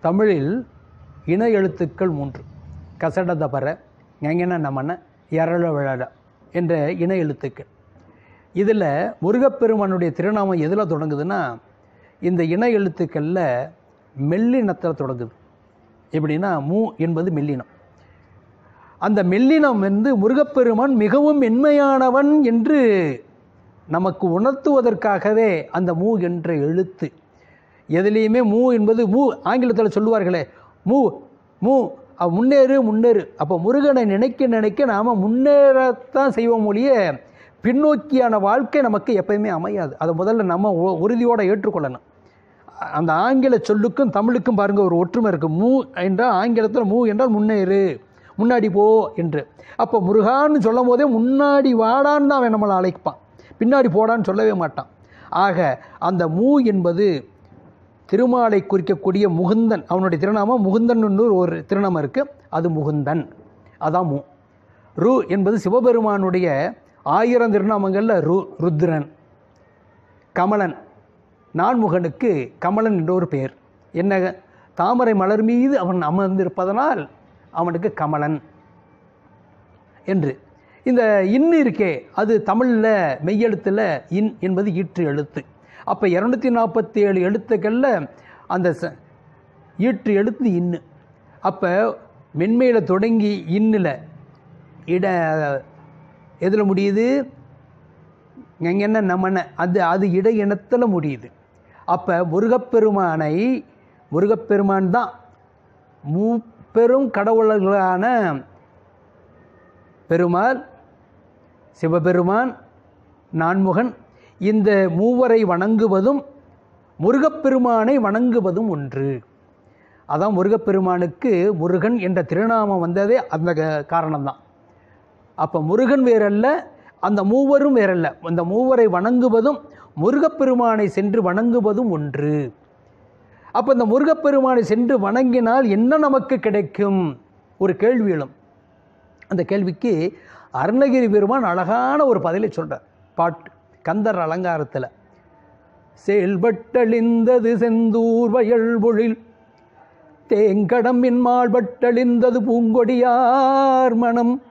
தமிழில் இன எழுத்துக்கள் மூன்று. கசட தபர ஞங்கன நமன எரள விழட என்ற இன எழுத்துக்கள். இதில் முருகப்பெருமானுடைய திருநாமம் எதில் தொடங்குதுன்னா இந்த இன எழுத்துக்களில் மெல்லினத்தில் தொடங்குது. எப்படின்னா மூ என்பது மெல்லினம். அந்த மெல்லினம் வந்து முருகப்பெருமான் மிகவும் மென்மையானவன் என்று நமக்கு உணர்த்துவதற்காகவே அந்த மூ என்ற எழுத்து எதுலேயுமே மூ என்பது மூ ஆங்கிலத்தில் சொல்லுவார்களே. மூ மூ முன்னேறு முன்னேறு. அப்போ முருகனை நினைக்க நினைக்க நாம் முன்னேறத்தான் செய்வோம் ஒழிய பின்னோக்கியான வாழ்க்கை நமக்கு எப்பயுமே அமையாது. அதை முதல்ல நம்ம உறுதியோடு ஏற்றுக்கொள்ளணும். அந்த ஆங்கில சொல்லுக்கும் தமிழுக்கும் பாருங்கள் ஒரு ஒற்றுமை இருக்குது மூ என்றால் ஆங்கிலத்தில் மூ என்றால் முன்னேறு முன்னாடி போ என்று. அப்போ முருகான்னு சொல்லும் போதே முன்னாடி வாடான்னு தான் அவன் நம்மளை அழைப்பான். பின்னாடி போடான்னு சொல்லவே மாட்டான். ஆக அந்த மூ என்பது திருமாலை குறிக்கக்கூடிய முகுந்தன் அவனுடைய திருநாமம் முகுந்தன் ஒரு திருநாமம் இருக்குது அது முகுந்தன். அதான் மு. ரு என்பது சிவபெருமானுடைய ஆயிரம் திருநாமங்களில் ரு ருத்ரன் கமலன் நான்முகனுக்கு கமலன் என்ற ஒரு பெயர். என்ன? தாமரை மலர் மீது அவன் அமர்ந்திருப்பதனால் அவனுக்கு கமலன் என்று. இந்த இன் இருக்கே அது தமிழில் மெய்யெழுத்தில் இன் என்பது ஈற்று எழுத்து. அப்போ இரநூத்தி நாற்பத்தி ஏழு எழுத்துக்களில் அந்த ச- ஈற்று எழுத்து இன்னு. அப்போ மென்மையில் தொடங்கி இன்னில் இட எதில் முடியுது? என்ன நம்மன அது அது இட இனத்தில் முடியுது. அப்போ முருகப்பெருமானை முருகப்பெருமான் தான் மூப்பெரும் கடவுளர்களான பெருமாள் சிவபெருமான் நான்முகன் இந்த மூவரை வணங்குவதும் முருகப்பெருமானை வணங்குவதும் ஒன்று. அதான் முருகப்பெருமானுக்கு முருகன் என்ற திருநாமம் வந்ததே அந்த க- காரணம்தான். அப்போ முருகன் வேறல்ல அந்த மூவரும் வேறல்ல. அந்த மூவரை வணங்குவதும் முருகப்பெருமானை சென்று வணங்குவதும் ஒன்று. அப்போ இந்த முருகப்பெருமானை சென்று வணங்கினால் என்ன நமக்கு கிடைக்கும்? ஒரு கேள்வி எழும். அந்த கேள்விக்கு அருணகிரி பெருமான் அழகான ஒரு பதிலை சொல்கிறார் பாட்டு. கந்தர் அலங்காரத்தில். செயல்பட்டழிந்தது செந்தூர் வயல் பொழில் தேங்கடம் மால்பட்டழிந்தது பூங்கொடியார் மனம்.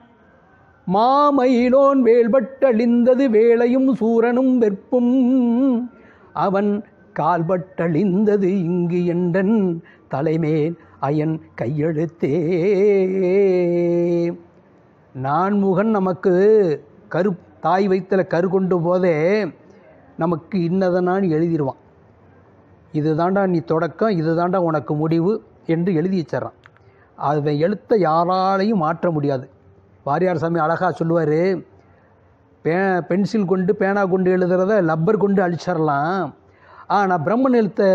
மாமயிலோன் வேல்பட்டழிந்தது வேளையும் சூரனும் வெற்பும். அவன் கால்பட்டழிந்தது இங்கு என்றன் தலைமேல் அயன் கையெழுத்தே. நான்முகன் நமக்கு கருப்பு தாய் வயிற்றில் கரு கொண்டு போதே நமக்கு இன்னதனான்னு எழுதிடுவான் இது தாண்டா நீ தொடக்கம் இது தாண்டா உனக்கு முடிவு என்று எழுதி வச்சிட்றான். அதை எழுத்தை யாராலையும் மாற்ற முடியாது. வாரியார் சாமி அழகாக சொல்லுவார் பே பென்சில் கொண்டு பேனா கொண்டு எழுதுறத லப்பர் கொண்டு அழிச்சிடலாம். ஆனால் பிரம்மன் எழுத்தை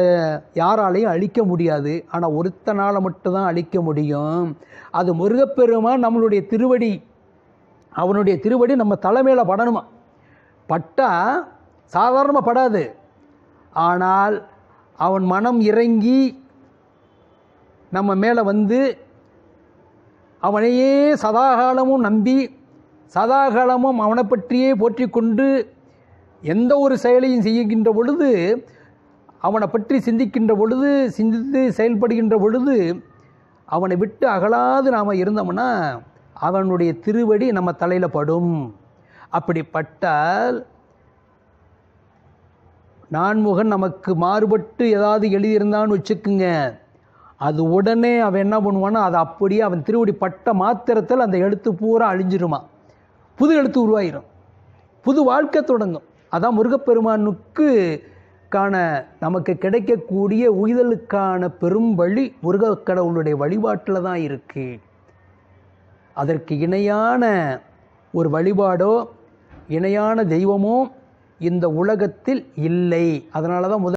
யாராலையும் அழிக்க முடியாது. ஆனால் ஒருத்தனால் மட்டும்தான் அழிக்க முடியும். அது முருகப்பெருமான் நம்மளுடைய திருவடி அவனுடைய திருவடி நம்ம தலைமையில் படணுமா? பட்டா சாதாரணமாக படாது. ஆனால் அவன் மனம் இறங்கி நம்ம மேலே வந்து அவனையே சதாகாலமும் நம்பி சதாகாலமும் அவனை பற்றியே போற்றி கொண்டு எந்த ஒரு செயலையும் செய்கின்ற பொழுது அவனை பற்றி சிந்திக்கின்ற பொழுது சிந்தித்து செயல்படுகின்ற பொழுது அவனை விட்டு அகலாது நாம் இருந்தோம்னா அவனுடைய திருவடி நம்ம தலையில் படும். அப்படிப்பட்டால் நான்முகன் நமக்கு மாறுபட்டு ஏதாவது எழுதியிருந்தான்னு வச்சுக்குங்க. அது உடனே அவன் என்ன பண்ணுவான்னா அதை அப்படியே அவன் திருவடி பட்ட மாத்திரத்தில் அந்த எழுத்து பூரா அழிஞ்சிருமா. புது எழுத்து உருவாயிரும். புது வாழ்க்கை தொடங்கும். அதான் முருகப்பெருமானுக்கு காண நமக்கு கிடைக்கக்கூடிய உய்தலுக்கான பெரும் வழி முருகக்கடவுளுடைய வழிபாட்டில் தான் இருக்குது அதற்கு இணையான ஒரு வழிபாடோ இணையான தெய்வமோ இந்த உலகத்தில் இல்லை. அதனால தான் முதல்